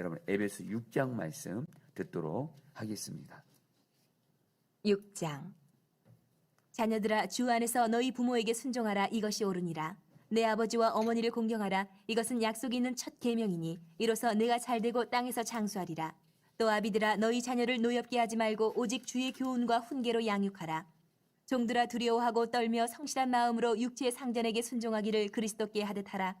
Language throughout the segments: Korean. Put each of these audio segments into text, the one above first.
여러분 에베소 6장 말씀 듣도록 하겠습니다. 6장. 자녀들아 주 안에서 너희 부모에게 순종하라. 이것이 옳으니라. 내 아버지와 어머니를 공경하라. 이것은 약속이 있는 첫 계명이니 이로써 내가 잘되고 땅에서 장수하리라. 또 아비들아 너희 자녀를 노엽게 하지 말고 오직 주의 교훈과 훈계로 양육하라. 종들아 두려워하고 떨며 성실한 마음으로 육체의 상전에게 순종하기를 그리스도께 하듯 하라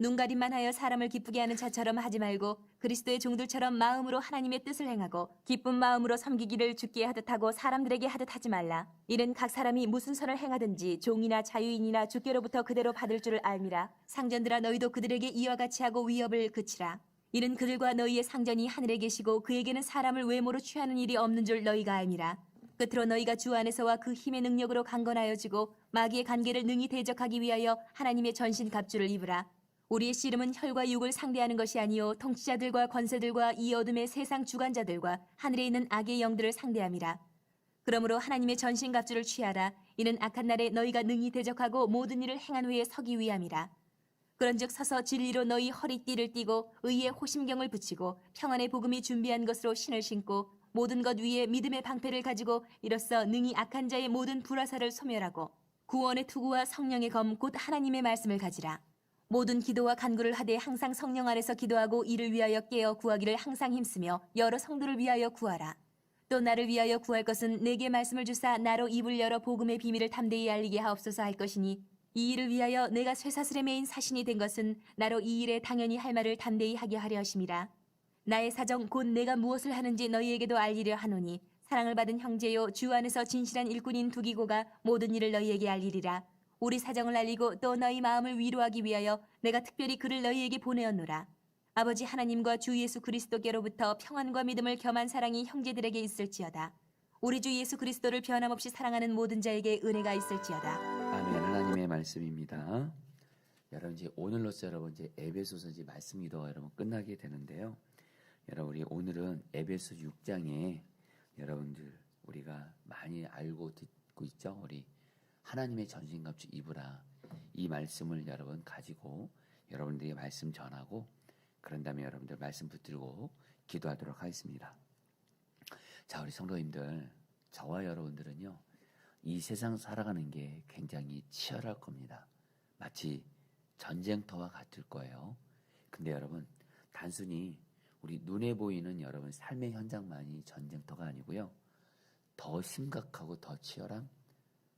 눈가림만 하여 사람을 기쁘게 하는 자처럼 하지 말고 그리스도의 종들처럼 마음으로 하나님의 뜻을 행하고 기쁜 마음으로 섬기기를 죽게 하듯 하고 사람들에게 하듯 하지 말라. 이는 각 사람이 무슨 선을 행하든지 종이나 자유인이나 주께로부터 그대로 받을 줄을 알미라. 상전들아 너희도 그들에게 이와 같이 하고 위협을 그치라. 이는 그들과 너희의 상전이 하늘에 계시고 그에게는 사람을 외모로 취하는 일이 없는 줄 너희가 알미라. 끝으로 너희가 주 안에서와 그 힘의 능력으로 강건하여지고 마귀의 관계를 능히 대적하기 위하여 하나님의 전신 갑주를 입으라. 우리의 씨름은 혈과 육을 상대하는 것이 아니요 통치자들과 권세들과 이 어둠의 세상 주관자들과 하늘에 있는 악의 영들을 상대함이라. 그러므로 하나님의 전신갑주를 취하라. 이는 악한 날에 너희가 능히 대적하고 모든 일을 행한 후에 서기 위함이라. 그런즉 서서 진리로 너희 허리띠를 띠고 의의 호심경을 붙이고 평안의 복음이 준비한 것으로 신을 신고 모든 것 위에 믿음의 방패를 가지고 이로써 능히 악한 자의 모든 불화사를 소멸하고 구원의 투구와 성령의 검 곧 하나님의 말씀을 가지라. 모든 기도와 간구를 하되 항상 성령 안에서 기도하고 이를 위하여 깨어 구하기를 항상 힘쓰며 여러 성도를 위하여 구하라. 또 나를 위하여 구할 것은 내게 말씀을 주사 나로 입을 열어 복음의 비밀을 담대히 알리게 하옵소서 할 것이니 이 일을 위하여 내가 쇠사슬에 매인 사신이 된 것은 나로 이 일에 당연히 할 말을 담대히 하게 하려 하심이라. 나의 사정 곧 내가 무엇을 하는지 너희에게도 알리려 하노니 사랑을 받은 형제요 주 안에서 진실한 일꾼인 두기고가 모든 일을 너희에게 알리리라. 우리 사정을 알리고 또 너희 마음을 위로하기 위하여 내가 특별히 그를 너희에게 보내었노라. 아버지 하나님과 주 예수 그리스도께로부터 평안과 믿음을 겸한 사랑이 형제들에게 있을지어다. 우리 주 예수 그리스도를 변함없이 사랑하는 모든 자에게 은혜가 있을지어다. 아멘 하나님의 말씀입니다. 여러분 이제 오늘로써 여러분 이제 에베소서 이제 말씀 기도가 여러분 끝나게 되는데요. 여러분 우리 오늘은 에베소 6장에 여러분들 우리가 많이 알고 듣고 있죠. 우리 하나님의 전신갑주 입으라 이 말씀을 여러분 가지고 여러분들에게 말씀 전하고 그런 다음에 여러분들 말씀 붙들고 기도하도록 하겠습니다. 자 우리 성도님들 저와 여러분들은요 이 세상 살아가는 게 굉장히 치열할 겁니다. 마치 전쟁터와 같을 거예요. 근데 여러분 단순히 우리 눈에 보이는 여러분 삶의 현장만이 전쟁터가 아니고요. 더 심각하고 더 치열한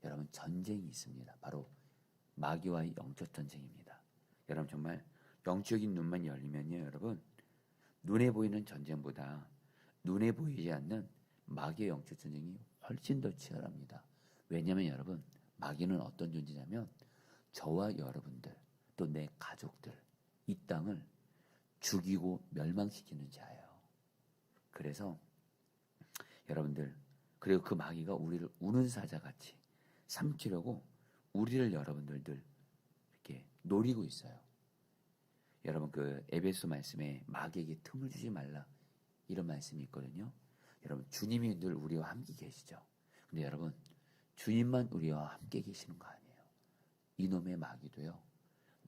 여러분 전쟁이 있습니다. 바로 마귀와의 영적 전쟁입니다. 여러분 정말 영적인 눈만 열리면요, 여러분 눈에 보이는 전쟁보다 눈에 보이지 않는 마귀의 영적 전쟁이 훨씬 더 치열합니다. 왜냐하면 여러분 마귀는 어떤 존재냐면 저와 여러분들 또 내 가족들 이 땅을 죽이고 멸망시키는 자예요. 그래서 여러분들 그리고 그 마귀가 우리를 우는 사자같이 삼키려고 우리를 여러분들 늘 이렇게 노리고 있어요. 여러분 그 에베소 말씀에 마귀에게 틈을 주지 말라 이런 말씀이 있거든요. 여러분 주님이 늘 우리와 함께 계시죠. 근데 여러분 주님만 우리와 함께 계시는 거 아니에요. 이놈의 마귀도요.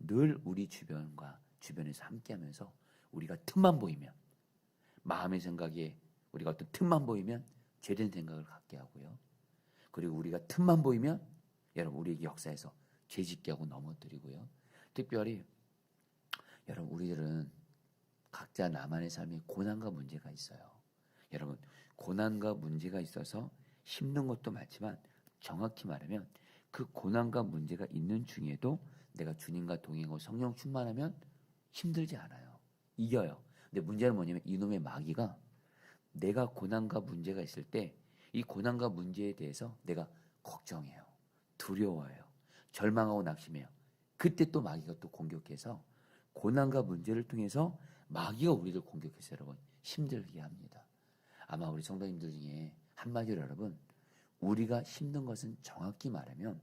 늘 우리 주변과 주변에서 함께하면서 우리가 틈만 보이면 마음의 생각에 우리가 어떤 틈만 보이면 죄된 생각을 갖게 하고요. 그리고 우리가 틈만 보이면 여러분 우리에게 역사에서 죄짓게 하고 넘어뜨리고요. 특별히 여러분 우리들은 각자 나만의 삶에 고난과 문제가 있어요. 여러분 고난과 문제가 있어서 힘든 것도 많지만 정확히 말하면 그 고난과 문제가 있는 중에도 내가 주님과 동행하고 성령 충만하면 힘들지 않아요. 이겨요. 근데 문제는 뭐냐면 이놈의 마귀가 내가 고난과 문제가 있을 때 이 고난과 문제에 대해서 내가 걱정해요. 두려워해요. 절망하고 낙심해요. 그때 또 마귀가 또 공격해서 고난과 문제를 통해서 마귀가 우리를 공격해서 여러분 힘들게 합니다. 아마 우리 성도님들 중에 한마디로 여러분 우리가 힘든 것은 정확히 말하면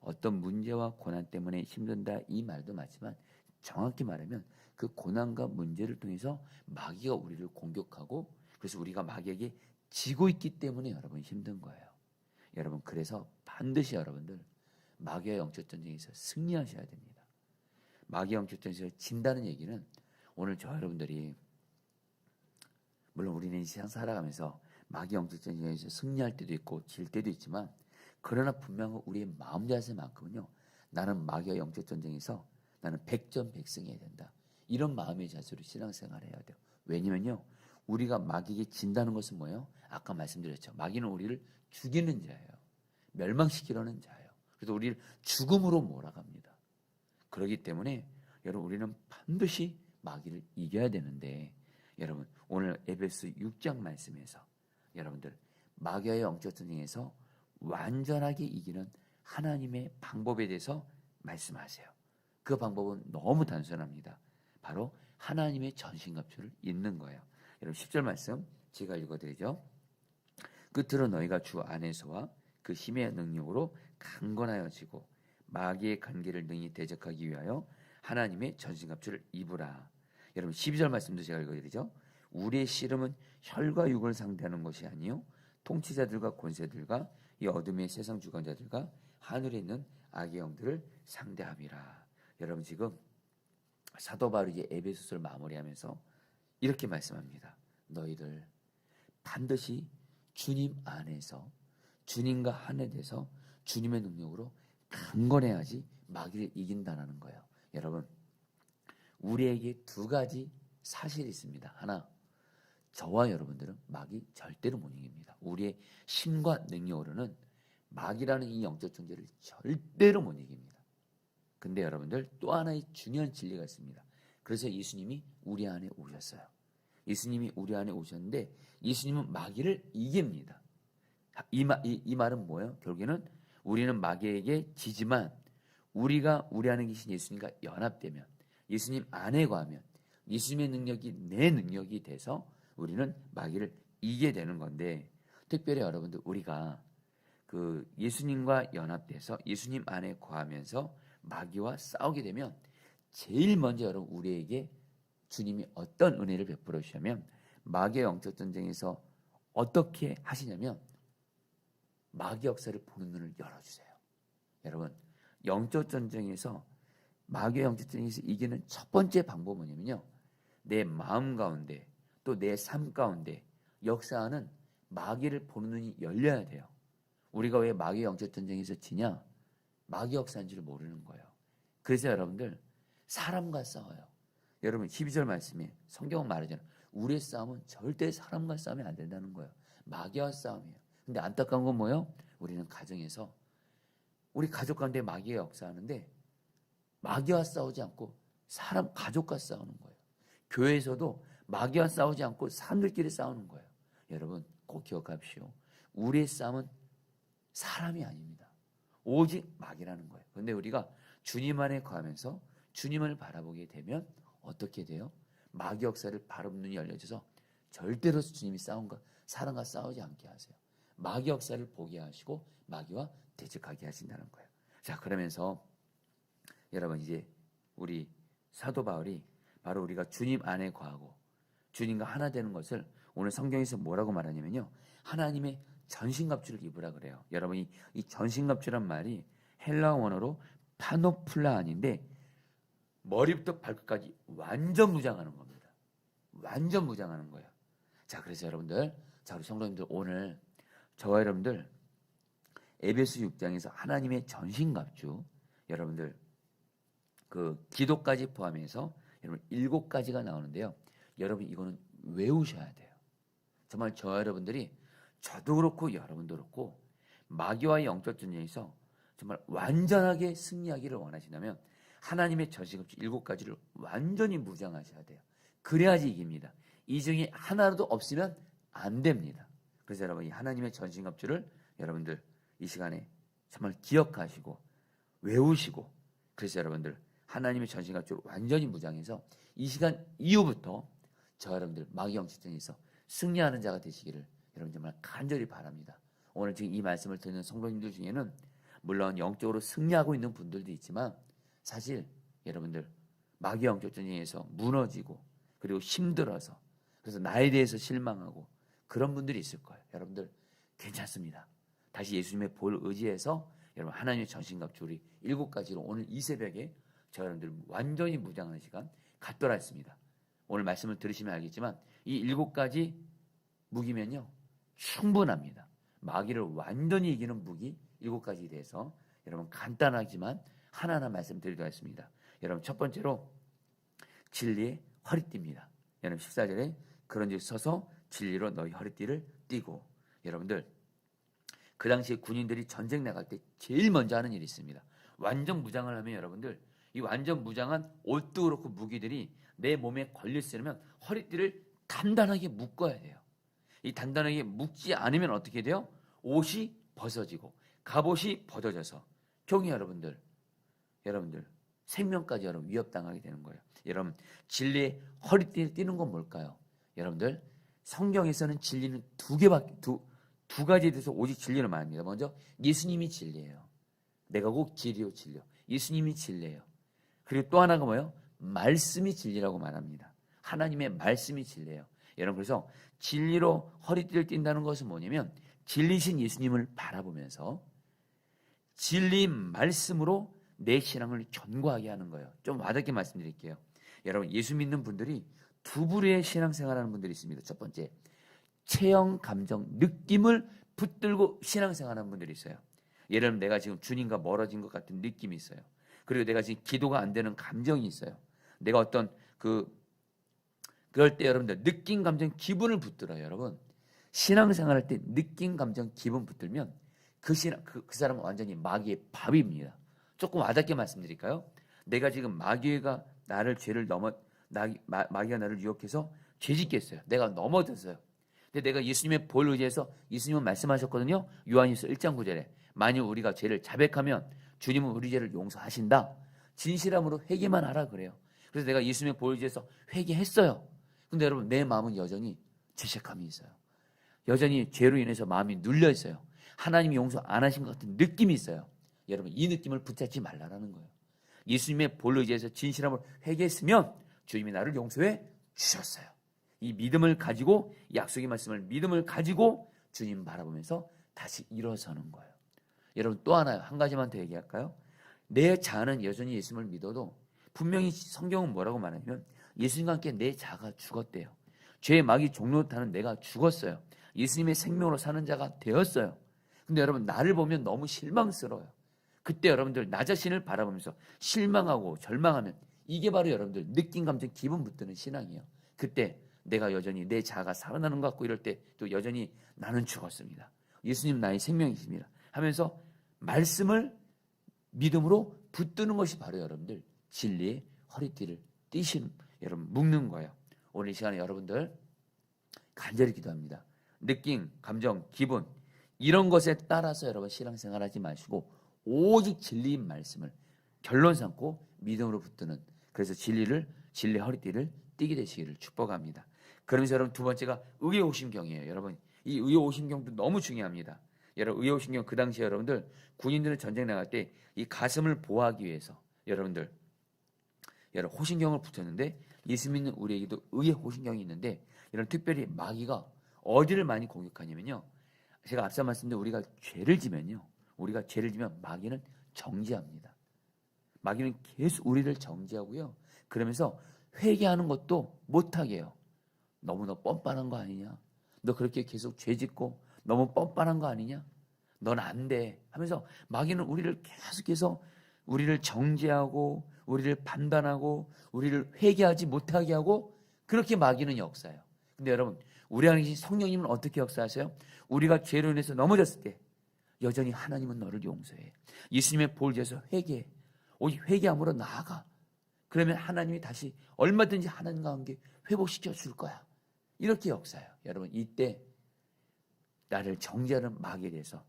어떤 문제와 고난 때문에 힘든다 이 말도 맞지만 정확히 말하면 그 고난과 문제를 통해서 마귀가 우리를 공격하고 그래서 우리가 마귀에게 지고 있기 때문에 여러분 힘든 거예요. 여러분 그래서 반드시 여러분들 마귀와 영적 전쟁에서 승리하셔야 됩니다. 마귀 영적 전쟁에서 진다는 얘기는 오늘 저 여러분들이 물론 우리는 이 세상 살아가면서 마귀 영적 전쟁에서 승리할 때도 있고 질 때도 있지만 그러나 분명히 우리의 마음 자세만큼은요. 나는 마귀와 영적 전쟁에서 나는 백전백승해야 된다. 이런 마음의 자세로 신앙생활을 해야 돼요. 왜냐면요. 우리가 마귀에게 진다는 것은 뭐예요? 아까 말씀드렸죠. 마귀는 우리를 죽이는 자예요. 멸망시키려는 자예요. 그래서 우리를 죽음으로 몰아갑니다. 그렇기 때문에 여러분 우리는 반드시 마귀를 이겨야 되는데 여러분 오늘 에베소 6장 말씀에서 여러분들 마귀와의 영적 전쟁에서 완전하게 이기는 하나님의 방법에 대해서 말씀하세요. 그 방법은 너무 단순합니다. 바로 하나님의 전신갑주를 입는 거예요. 여러분 10절 말씀 제가 읽어드리죠. 끝으로 너희가 주 안에서와 그 힘의 능력으로 강건하여지고 마귀의 관계를 능히 대적하기 위하여 하나님의 전신갑주를 입으라. 여러분 12절 말씀도 제가 읽어드리죠. 우리의 씨름은 혈과 육을 상대하는 것이 아니요 통치자들과 권세들과 이 어둠의 세상 주관자들과 하늘에 있는 악의 영들을 상대함이라. 여러분 지금 사도 바울이 에베소서를 마무리하면서 이렇게 말씀합니다. 너희들 반드시 주님 안에서 주님과 하나에 대해서 주님의 능력으로 강건해야지 마귀를 이긴다라는 거예요. 여러분 우리에게 두 가지 사실이 있습니다. 하나 저와 여러분들은 마귀 절대로 못 이깁니다. 우리의 신과 능력으로는 마귀라는 이 영적 존재를 절대로 못 이깁니다. 근데 여러분들 또 하나의 중요한 진리가 있습니다. 그래서 예수님이 우리 안에 오셨어요. 예수님이 우리 안에 오셨는데 예수님은 마귀를 이깁니다. 이, 마, 이, 이 말은 뭐예요? 결국에는 우리는 마귀에게 지지만 우리가 우리 안에 계신 예수님과 연합되면 예수님 안에 거하면 예수님의 능력이 내 능력이 돼서 우리는 마귀를 이기게 되는 건데 특별히 여러분들 우리가 그 예수님과 연합돼서 예수님 안에 거하면서 마귀와 싸우게 되면 제일 먼저 여러분 우리에게 주님이 어떤 은혜를 베풀어 주시냐면 마귀의 영적 전쟁에서 어떻게 하시냐면 마귀 역사를 보는 눈을 열어주세요. 여러분 영적 전쟁에서 마귀의 영적 전쟁에서 이기는 첫 번째 방법은 뭐냐면요. 내 마음 가운데 또 내 삶 가운데 역사하는 마귀를 보는 눈이 열려야 돼요. 우리가 왜 마귀의 영적 전쟁에서 지냐? 마귀 역사인 줄 모르는 거예요. 그래서 여러분들 사람과 싸워요. 여러분 12절 말씀에 성경은 말하잖아요. 우리의 싸움은 절대 사람과 싸우면 안 된다는 거예요. 마귀와 싸움이에요. 근데 안타까운 건 뭐예요? 우리는 가정에서 우리 가족 가운데 마귀가 역사하는데 마귀와 싸우지 않고 사람 가족과 싸우는 거예요. 교회에서도 마귀와 싸우지 않고 사람들끼리 싸우는 거예요. 여러분 꼭 기억하십시오. 우리의 싸움은 사람이 아닙니다. 오직 마귀라는 거예요. 그런데 우리가 주님 안에 거하면서 주님을 바라보게 되면 어떻게 돼요? 마귀 역사를 바라보는 눈이 열려져서 절대로 주님이 싸움과 사람과 싸우지 않게 하세요. 마귀 역사를 보게 하시고 마귀와 대적하게 하신다는 거예요. 자 그러면서 여러분 이제 우리 사도 바울이 바로 우리가 주님 안에 거하고 주님과 하나 되는 것을 오늘 성경에서 뭐라고 말하냐면요. 하나님의 전신갑주를 입으라 그래요. 여러분 이 이 전신갑주란 말이 헬라어 원어로 파노플라안인데 머리부터 발끝까지 완전 무장하는 겁니다. 완전 무장하는 거예요. 자, 그래서 여러분들, 자 우리 성도님들 오늘 저와 여러분들 에베소 6장에서 하나님의 전신갑주 여러분들 그 기도까지 포함해서 여러분 일곱 가지가 나오는데요. 여러분 이거는 외우셔야 돼요. 정말 저 여러분들이 저도 그렇고 여러분도 그렇고 마귀와의 영적 전쟁에서 정말 완전하게 승리하기를 원하신다면 하나님의 전신갑주 일곱 가지를 완전히 무장하셔야 돼요. 그래야지 이깁니다. 이 중에 하나라도 없으면 안 됩니다. 그래서 여러분 이 하나님의 전신갑주를 여러분들 이 시간에 정말 기억하시고 외우시고 그래서 여러분들 하나님의 전신갑주를 완전히 무장해서 이 시간 이후부터 저 여러분들 마귀 영적전에서 승리하는 자가 되시기를 여러분 정말 간절히 바랍니다. 오늘 지금 이 말씀을 듣는 성도님들 중에는 물론 영적으로 승리하고 있는 분들도 있지만 사실 여러분들 마귀 영적 전쟁에서 무너지고 그리고 힘들어서 그래서 나에 대해서 실망하고 그런 분들이 있을 거예요. 여러분들 괜찮습니다. 다시 예수님의 볼 의지해서 여러분 하나님의 전신갑주 우리 일곱 가지로 오늘 이 새벽에 저 여러분들 완전히 무장하는 시간 갖도록 했습니다. 오늘 말씀을 들으시면 알겠지만 이 일곱 가지 무기면요 충분합니다. 마귀를 완전히 이기는 무기 일곱 가지에 대해서 여러분 간단하지만 하나하나 말씀드리도록 하겠습니다. 여러분 첫 번째로 진리의 허리띠입니다. 여러분 14절에 그런즉 서서 진리로 너희 허리띠를 띠고 여러분들 그 당시에 군인들이 전쟁 나갈 때 제일 먼저 하는 일이 있습니다. 완전 무장을 하면 여러분들 이 완전 무장한 옷도 그렇고 무기들이 내 몸에 걸렸으면 허리띠를 단단하게 묶어야 돼요. 이 단단하게 묶지 않으면 어떻게 돼요? 옷이 벗어지고 갑옷이 벗어져서 종이 여러분들 여러분들 생명까지 여러분 위협당하게 되는 거예요. 여러분 진리의 허리띠를 띠는 건 뭘까요? 여러분들 성경에서는 진리는 두 개밖에 두, 두 가지에 대해서 오직 진리를 말합니다. 먼저 예수님이 진리예요. 내가 꼭 진리요 진리요. 예수님이 진리예요. 그리고 또 하나가 뭐예요? 말씀이 진리라고 말합니다. 하나님의 말씀이 진리예요. 여러분 그래서 진리로 허리띠를 띈다는 것은 뭐냐면 진리신 예수님을 바라보면서 진리 말씀으로 내 신앙을 견고하게 하는 거예요. 좀 와닿게 말씀드릴게요. 여러분 예수 믿는 분들이 두 부류의 신앙생활하는 분들이 있습니다. 첫 번째 체형, 감정, 느낌을 붙들고 신앙생활하는 분들이 있어요. 예를 들면 내가 지금 주님과 멀어진 것 같은 느낌이 있어요. 그리고 내가 지금 기도가 안 되는 감정이 있어요. 내가 어떤 그 그럴 때 여러분들 느낌, 감정, 기분을 붙들어요. 여러분 신앙생활할 때 느낌, 감정, 기분 붙들면 그 신앙 그, 그 사람은 완전히 마귀의 밥입니다. 조금 와닿게 말씀드릴까요? 내가 지금 마귀가 나를 죄를 넘어 나, 마, 마귀가 나를 유혹해서 죄짓겠어요. 내가 넘어졌어요. 근데 내가 예수님의 볼 의지해서 예수님은 말씀하셨거든요. 요한일서 1장 9절에 만일 우리가 죄를 자백하면 주님은 우리 죄를 용서하신다. 진실함으로 회개만 하라 그래요. 그래서 내가 예수님의 볼 의지해서 회개했어요. 근데 여러분 내 마음은 여전히 죄책감이 있어요. 여전히 죄로 인해서 마음이 눌려 있어요. 하나님이 용서 안 하신 것 같은 느낌이 있어요. 여러분 이 느낌을 붙잡지 말라라는 거예요. 예수님의 볼 의지해서 진실함으로 회개했으면 주님이 나를 용서해 주셨어요. 이 믿음을 가지고 약속의 말씀을 믿음을 가지고 주님 바라보면서 다시 일어서는 거예요. 여러분 또 하나 한 가지만 더 얘기할까요? 내 자아는 여전히 예수님을 믿어도 분명히 성경은 뭐라고 말하냐면 예수님과 함께 내 자가 죽었대요. 죄의 마귀 종로타는 내가 죽었어요. 예수님의 생명으로 사는 자가 되었어요. 근데 여러분 나를 보면 너무 실망스러워요. 그때 여러분들 나 자신을 바라보면서 실망하고 절망하면 이게 바로 여러분들 느낌 감정 기분 붙드는 신앙이에요. 그때 내가 여전히 내 자아가 살아나는 것 같고 이럴 때 또 여전히 나는 죽었습니다. 예수님 나의 생명이십니다. 하면서 말씀을 믿음으로 붙드는 것이 바로 여러분들 진리의 허리띠를 띠시는 여러분 묶는 거예요. 오늘 이 시간에 여러분들 간절히 기도합니다. 느낌, 감정, 기분 이런 것에 따라서 여러분 신앙생활하지 마시고 오직 진리의 말씀을 결론 삼고 믿음으로 붙드는 그래서 진리를 진리 허리띠를 띠게 되시기를 축복합니다. 그러면서 여러분 두 번째가 의오심경이에요. 여러분 이 의오심경도 너무 중요합니다. 여러분 의오심경 그 당시에 여러분들 군인들은 전쟁 나갈 때 이 가슴을 보호하기 위해서 여러분들 여러분 호신경을 붙였는데 예수 믿는 우리에게도 의의 호신경이 있는데 이런 특별히 마귀가 어디를 많이 공격하냐면요. 제가 앞서 말씀드린 우리가 죄를 지면요. 우리가 죄를 지면 마귀는 정지합니다. 마귀는 계속 우리를 정지하고요. 그러면서 회개하는 것도 못하게 해요. 너무 너 뻔뻔한 거 아니냐? 너 그렇게 계속 죄 짓고 너무 뻔뻔한 거 아니냐? 넌 안 돼. 하면서 마귀는 우리를 계속해서 우리를 정지하고 우리를 판단하고 우리를 회개하지 못하게 하고 그렇게 마귀는 역사해요. 근데 여러분, 우리 안에 계신 성령님은 어떻게 역사하세요? 우리가 죄로 인해서 넘어졌을 때 여전히 하나님은 너를 용서해. 예수님의 볼지에서 회개해. 오직 회개함으로 나아가. 그러면 하나님이 다시 얼마든지 하나님과 관계 회복시켜 줄 거야. 이렇게 역사해요. 여러분, 이때 나를 정죄하는 마귀에 대해서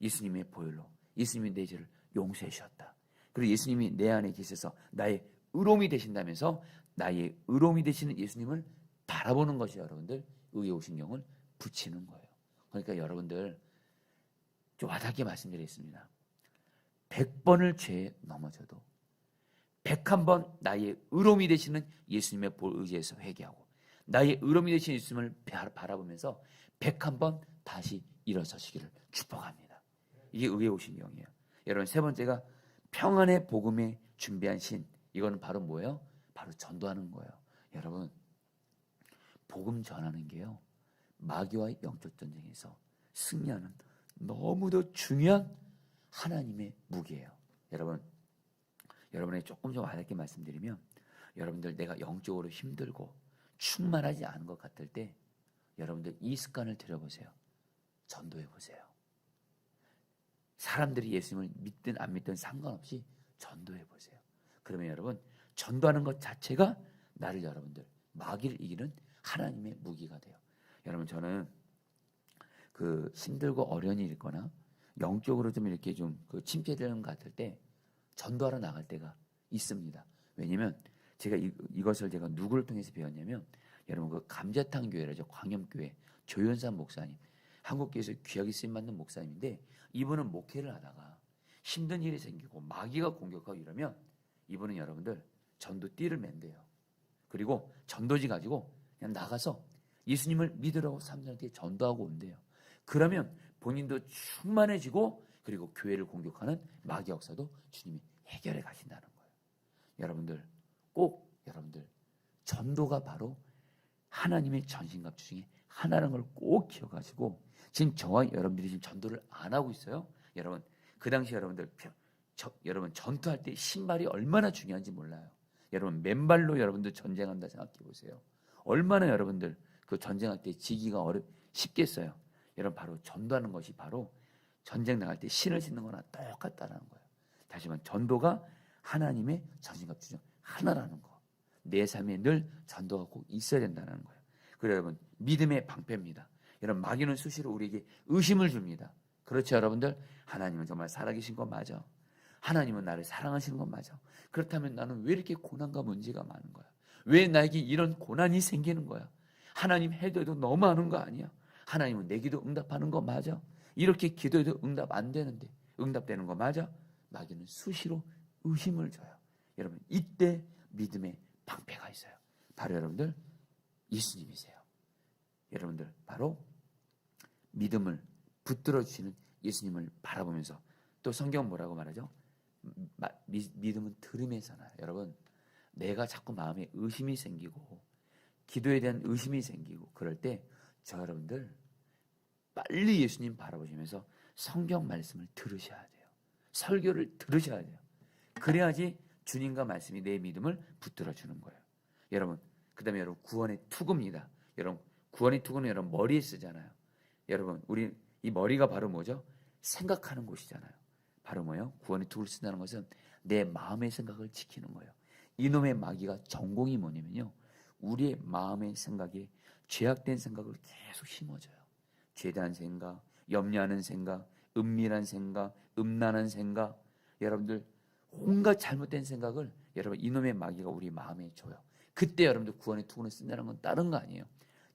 예수님의 보혈로 예수님이 내 죄를 용서해 주셨다. 그리고 예수님이 내 안에 계셔서 나의 의로움이 되신다면서 나의 의로움이 되시는 예수님을 바라보는 것이 여러분들 의오신 경을 붙이는 거예요. 그러니까 여러분들 좀 와닿게 말씀드리겠습니다. 100번을 죄에 넘어져도 101번 나의 의로움이 되시는 예수님의 볼 의지에서 회개하고 나의 의로움이 되시는 예수님을 바라보면서 101번 다시 일어서시기를 축복합니다. 이게 의의 오신경이에요. 여러분 세 번째가 평안의 복음에 준비한 신. 이거는 바로 뭐예요? 바로 전도하는 거예요. 여러분 복음 전하는 게요. 마귀와의 영적 전쟁에서 승리하는 너무도 중요한 하나님의 무기예요. 여러분, 여러분에게 조금 좀 와닿게 말씀드리면 여러분들 내가 영적으로 힘들고 충만하지 않은 것 같을 때 여러분들 이 습관을 들여보세요. 전도해 보세요. 사람들이 예수님을 믿든 안 믿든 상관없이 전도해 보세요. 그러면 여러분 전도하는 것 자체가 나를 여러분들 마귀를 이기는 하나님의 무기가 돼요. 여러분 저는 그 힘들고 어려운 일이 있거나 영적으로 좀 이렇게 좀 그 침체되는 것 같을 때 전도하러 나갈 때가 있습니다. 왜냐면 제가 이, 이것을 제가 누구를 통해서 배웠냐면 여러분 그 감자탕 교회라죠 광염교회 조연산 목사님 한국교회에서 귀하게 쓰임 받는 목사님인데 이분은 목회를 하다가 힘든 일이 생기고 마귀가 공격하고 이러면 이분은 여러분들 전도 띠를 맨대요. 그리고 전도지 가지고 그냥 나가서 예수님을 믿으라고 사람들한테 전도하고 온대요. 그러면 본인도 충만해지고 그리고 교회를 공격하는 마귀 역사도 주님이 해결해 가신다는 거예요. 여러분들 꼭 여러분들 전도가 바로 하나님의 전신갑주 중에 하나라는 걸 꼭 기억하시고 지금 저와 여러분들이 지금 전도를 안 하고 있어요. 여러분 그 당시 여러분들 펴- 저- 여러분 전투할 때 신발이 얼마나 중요한지 몰라요. 여러분 맨발로 여러분들 전쟁한다 생각해 보세요. 얼마나 여러분들 그 전쟁할 때 지기가 어렵 쉽겠어요. 여러분 바로 전도하는 것이 바로 전쟁 나갈 때 신을 신는 거나 똑같다는 거예요. 다시 말해 전도가 하나님의 전신갑 주중 하나라는 거. 내 삶에 늘 전도가 꼭 있어야 된다는 거예요. 그래 여러분 믿음의 방패입니다. 여러분 마귀는 수시로 우리에게 의심을 줍니다. 그렇죠 여러분들? 하나님은 정말 살아계신 건 맞아. 하나님은 나를 사랑하시는 건 맞아. 그렇다면 나는 왜 이렇게 고난과 문제가 많은 거야? 왜 나에게 이런 고난이 생기는 거야? 하나님 해도해도 너무하는 거 아니야? 하나님은 내 기도 응답하는 거 맞아? 이렇게 기도해도 응답 안 되는데 응답되는 거 맞아? 마귀는 수시로 의심을 줘요. 여러분 이때 믿음의 방패가 있어요. 바로 여러분들 예수님이세요. 여러분들 바로 믿음을 붙들어 주시는 예수님을 바라보면서 또 성경 뭐라고 말하죠? 마- 미- 믿음은 들음에서 나요. 여러분 내가 자꾸 마음에 의심이 생기고 기도에 대한 의심이 생기고 그럴 때 저 여러분들 빨리 예수님 바라보시면서 성경 말씀을 들으셔야 돼요. 설교를 들으셔야 돼요. 그래야지 주님과 말씀이 내 믿음을 붙들어 주는 거예요. 여러분, 그다음에 여러분 구원의 투구입니다. 여러분 구원의 투구는 여러분 머리에 쓰잖아요. 여러분 우리 이 머리가 바로 뭐죠? 생각하는 곳이잖아요. 바로 뭐예요? 구원의 투구를 쓴다는 것은 내 마음의 생각을 지키는 거예요. 이놈의 마귀가 전공이 뭐냐면요. 우리의 마음의 생각에 죄악된 생각을 계속 심어줘요. 죄대한 생각, 염려하는 생각, 은밀한 생각, 음란한 생각, 여러분들 온갖 잘못된 생각을 여러분 이놈의 마귀가 우리 마음에 줘요. 그때 여러분들 구원의 투구를 쓴다는 건 다른 거 아니에요.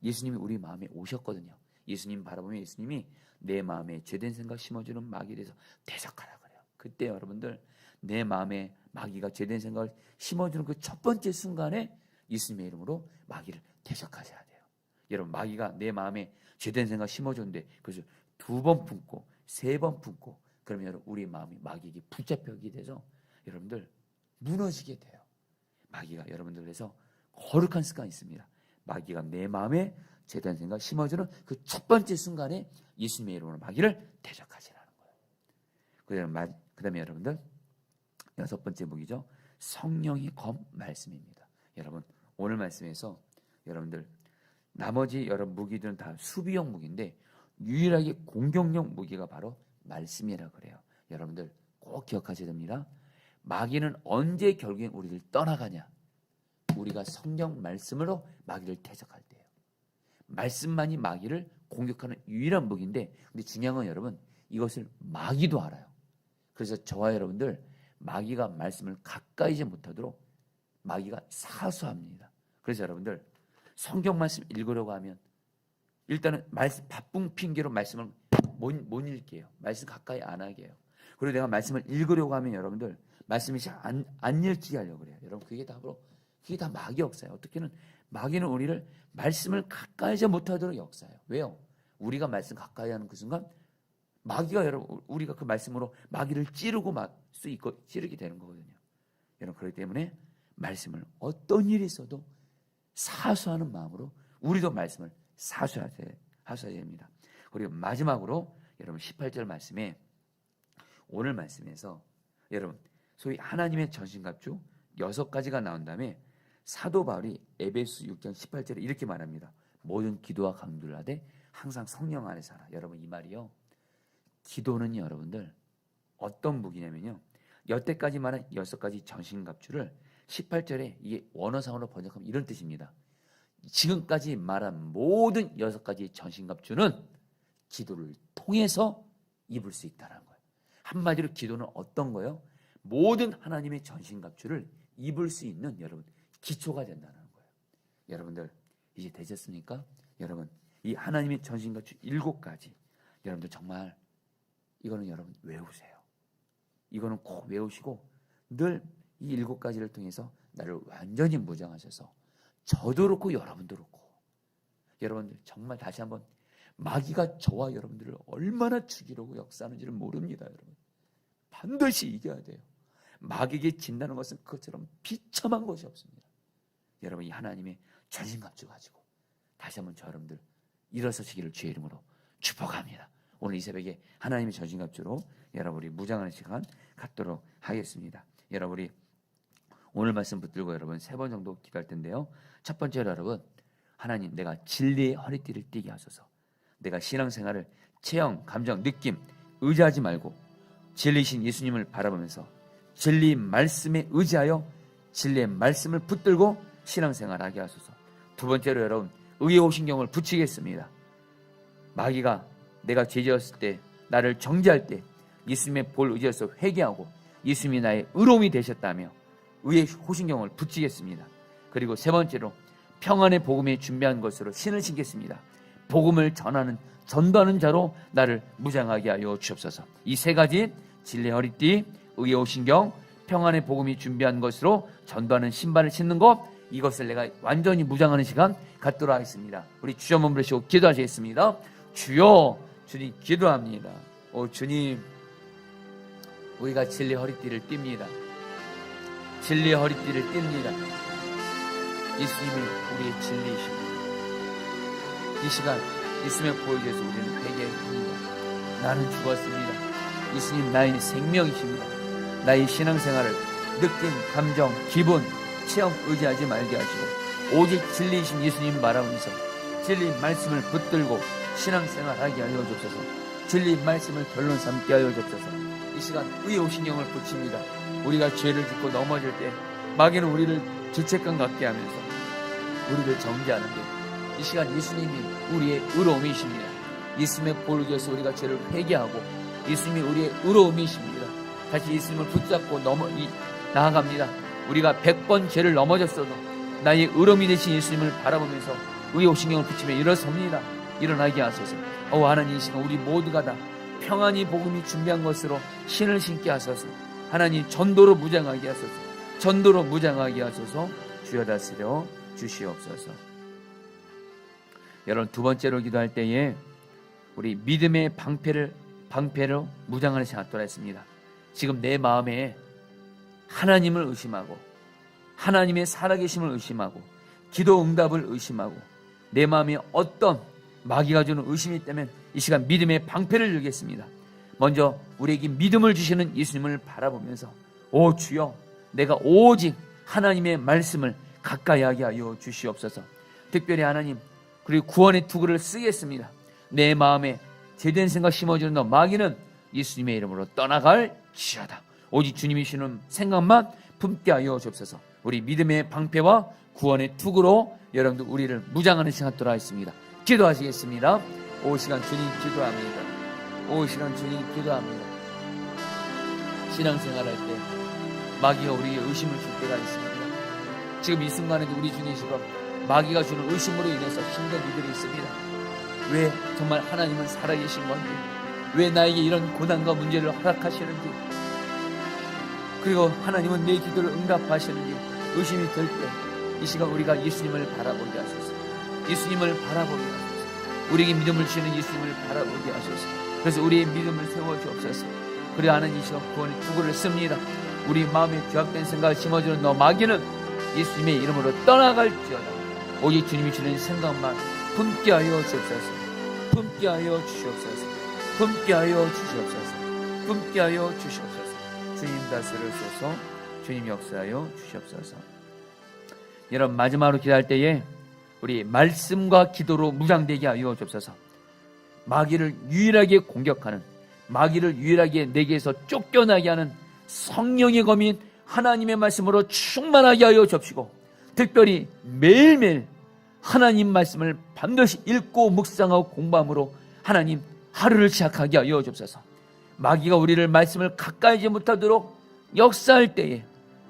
예수님이 우리 마음에 오셨거든요. 예수님 바라보면 예수님이 내 마음에 죄된 생각 심어주는 마귀에 대해서 대적하라 그래요. 그때 여러분들 내 마음에 마귀가 죄된 생각을 심어주는 그 첫 번째 순간에 예수님의 이름으로 마귀를 대적하셔야 돼요. 여러분 마귀가 내 마음에 죄된 생각 심어줬는데 그래서 두 번 품고 세 번 품고 그러면 여러분 우리 마음이 마귀에게 붙잡히게 돼서 여러분들 무너지게 돼요. 마귀가 여러분들 그래서 거룩한 습관이 있습니다. 마귀가 내 마음에 죄된 생각 심어주는 그 첫 번째 순간에 예수님의 이름으로 마귀를 대적하시라는 거예요. 그다음에, 그다음에 여러분들 여섯 번째 무기죠. 성령의 검 말씀입니다. 여러분 오늘 말씀에서 여러분들 나머지 여러 무기들은 다 수비형 무기인데 유일하게 공격용 무기가 바로 말씀이라 그래요. 여러분들 꼭 기억하셔야 됩니다. 마귀는 언제 결국엔 우리를 떠나가냐? 우리가 성경 말씀으로 마귀를 대적할 때예요. 말씀만이 마귀를 공격하는 유일한 무기인데 근데 중요한 건 여러분 이것을 마귀도 알아요. 그래서 저와 여러분들 마귀가 말씀을 가까이지 못하도록 마귀가 사수합니다. 그래서 여러분들 성경 말씀 읽으려고 하면 일단은 말씀 바쁜 핑계로 말씀을 못, 못 읽게요. 말씀 가까이 안 하게 해요. 그리고 내가 말씀을 읽으려고 하면 여러분들 말씀이 잘안 안 읽히게 하려고 그래요. 여러분 그게 다 바로 그게 다 마귀 역사예요. 어떻게는 마귀는 우리를 말씀을 가까이지 못하도록 역사해요. 왜요? 우리가 말씀 가까이 하는 그 순간 마귀가 여러분 우리가 그 말씀으로 마귀를 찌르고 막 수 있고 찌르게 되는 거거든요. 여러분 그렇기 때문에 말씀을 어떤 일이 있어도 사수하는 마음으로 우리도 말씀을 사수해야 돼. 하셔야 됩니다. 그리고 마지막으로 여러분 18절 말씀에 오늘 말씀에서 여러분 소위 하나님의 전신갑주 여섯 가지가 나온 다음에 사도 바울이 에베소 6장 18절에 이렇게 말합니다. 모든 기도와 강도를 하되 항상 성령 안에 살아. 여러분 이 말이요. 기도는 여러분들 어떤 무기냐면요. 여태까지 말한 여섯 가지 전신갑주를 18절에 이게 원어상으로 번역하면 이런 뜻입니다. 지금까지 말한 모든 여섯 가지 전신갑주는 기도를 통해서 입을 수 있다는 거예요. 한마디로 기도는 어떤 거예요? 모든 하나님의 전신갑주를 입을 수 있는 여러분 기초가 된다는 거예요. 여러분들 이제 되셨습니까? 여러분 이 하나님의 전신갑주 일곱 가지 여러분들 정말 이거는 여러분 외우세요. 이거는 꼭 외우시고 늘 이 일곱 가지를 통해서 나를 완전히 무장하셔서 저도 그렇고 여러분도 그렇고 여러분들 정말 다시 한번 마귀가 저와 여러분들을 얼마나 죽이려고 역사하는지를 모릅니다, 여러분. 반드시 이겨야 돼요. 마귀에게 진다는 것은 그것처럼 비참한 것이 없습니다. 여러분 이 하나님의 전신갑주 가지고 다시 한번 저 여러분들 일어서시기를 주의 이름으로 축복합니다. 오늘 이 새벽에 하나님의 전신갑주로 여러분이 무장하는 시간 갖도록 하겠습니다. 여러분이 오늘 말씀 붙들고 여러분 세 번 정도 기도할 텐데요. 첫 번째로 여러분 하나님 내가 진리의 허리띠를 띠게 하소서. 내가 신앙생활을 체형, 감정, 느낌 의지하지 말고 진리신 예수님을 바라보면서 진리 말씀에 의지하여 진리의 말씀을 붙들고 신앙생활하게 하소서. 두 번째로 여러분 의의 오신경을 붙이겠습니다. 마귀가 내가 죄지었을 때 나를 정죄할 때 예수님의 볼 의지해서 회개하고 예수님이 나의 의로움이 되셨다며 의의 호신경을 붙이겠습니다. 그리고 세 번째로 평안의 복음에 준비한 것으로 신을 신겠습니다. 복음을 전하는 전도하는 자로 나를 무장하게 하여 주옵소서. 이 세 가지 진리 허리띠, 의의 오신경, 평안의 복음이 준비한 것으로 전도하는 신발을 신는 것 이것을 내가 완전히 무장하는 시간 갖도록 하겠습니다. 우리 주여 몸부시고 기도하시겠습니다. 주여 주님 기도합니다. 오 주님 우리가 진리 허리띠를 띱니다. 진리의 허리띠를 띱니다. 예수님이 우리의 진리이십니다. 이 시간 예수님의 보여줘서 우리는 회개합니다. 나는 죽었습니다. 예수님 나의 생명이십니다. 나의 신앙생활을 느낌, 감정, 기분, 체험 의지하지 말게 하시고 오직 진리이신 예수님 바라보면서 진리 말씀을 붙들고 신앙생활하게 하여 주옵소서. 진리 말씀을 결론 삼게 하여 주옵소서. 이 시간 의오신경을 붙입니다. 우리가 죄를 짓고 넘어질 때 마귀는 우리를 죄책감 갖게 하면서 우리를 정죄하는데 이 시간 예수님이 우리의 의로움이십니다. 예수님의 볼로에서 우리가 죄를 회개하고 예수님이 우리의 의로움이십니다. 다시 예수님을 붙잡고 넘어 이, 나아갑니다. 우리가 백번 죄를 넘어졌어도 나의 의로움이 되신 예수님을 바라보면서 의오신경을 붙이며 일어섭니다. 일어나게 하소서. 오 하나님 이 시간 우리 모두가 다 평안히 복음이 준비한 것으로 신을 신게 하소서. 하나님 전도로 무장하게 하소서. 전도로 무장하게 하소서. 주여 다스려 주시옵소서. 여러분 두 번째로 기도할 때에 우리 믿음의 방패를 방패로 무장하는 시간 돌아했습니다. 지금 내 마음에 하나님을 의심하고 하나님의 살아계심을 의심하고 기도 응답을 의심하고 내 마음에 어떤 마귀가 주는 의심이 있다면 이 시간 믿음의 방패를 열겠습니다. 먼저 우리에게 믿음을 주시는 예수님을 바라보면서 오 주여 내가 오직 하나님의 말씀을 가까이 하게 하여 주시옵소서. 특별히 하나님 그리고 구원의 투구를 쓰겠습니다. 내 마음에 제된 생각 심어주는 너 마귀는 예수님의 이름으로 떠나갈 지어다. 오직 주님이 주는 생각만 품게 하여 주옵소서. 우리 믿음의 방패와 구원의 투구로 여러분들 우리를 무장하는 시간 돌아있습니다. 기도하시겠습니다. 오 시간 주님 기도합니다. 오 시간 주님 기도합니다. 신앙생활할 때 마귀가 우리의 의심을 줄 때가 있습니다. 지금 이 순간에도 우리 주님처럼 마귀가 주는 의심으로 인해서 힘든 이들이 있습니다. 왜 정말 하나님은 살아계신 건지, 왜 나에게 이런 고난과 문제를 허락하시는지, 그리고 하나님은 내 기도를 응답하시는지 의심이 들 때 이 시간 우리가 예수님을 바라보게 하소서. 예수님을 바라보게 하소서. 우리에게 믿음을 주시는 예수님을 바라보게 하소서. 그래서 우리의 믿음을 세워 주옵소서. 그래 하는 이 시간 구원의 투구를 씁니다. 우리 마음에 죄악된 생각을 심어주는 너 마귀는 예수님의 이름으로 떠나갈지어다. 오직 주님이 주는 생각만 품게 하여 주옵소서. 품게 하여 주시옵소서. 품게 하여 주시옵소서. 품게 하여 주시옵소서. 주님 다스려소서. 주님 역사하여 주시옵소서. 여러분 마지막으로 기도할 때에 우리 말씀과 기도로 무장되게 하여 주옵소서. 마귀를 유일하게 공격하는 마귀를 유일하게 내게서 쫓겨나게 하는 성령의 검인 하나님의 말씀으로 충만하게 하여 주옵시고 특별히 매일매일 하나님 말씀을 반드시 읽고 묵상하고 공부함으로 하나님 하루를 시작하게 하여 주옵소서. 마귀가 우리를 말씀을 가까이지 못하도록 역사할 때에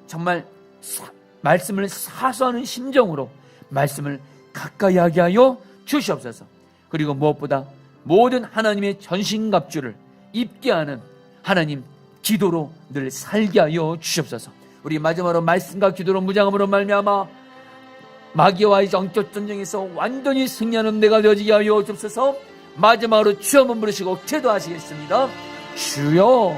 정말 사- 말씀을 사수하는 심정으로 말씀을 가까이 하게 하여 주시옵소서. 그리고 무엇보다 모든 하나님의 전신갑주를 입게 하는 하나님 기도로 늘 살게 하여 주시옵소서. 우리 마지막으로 말씀과 기도로 무장함으로 말미암아 마귀와의 정적 전쟁에서 완전히 승리하는 내가 되어지게 하여 주옵소서. 마지막으로 주여 한번 부르시고 기도하시겠습니다. 주여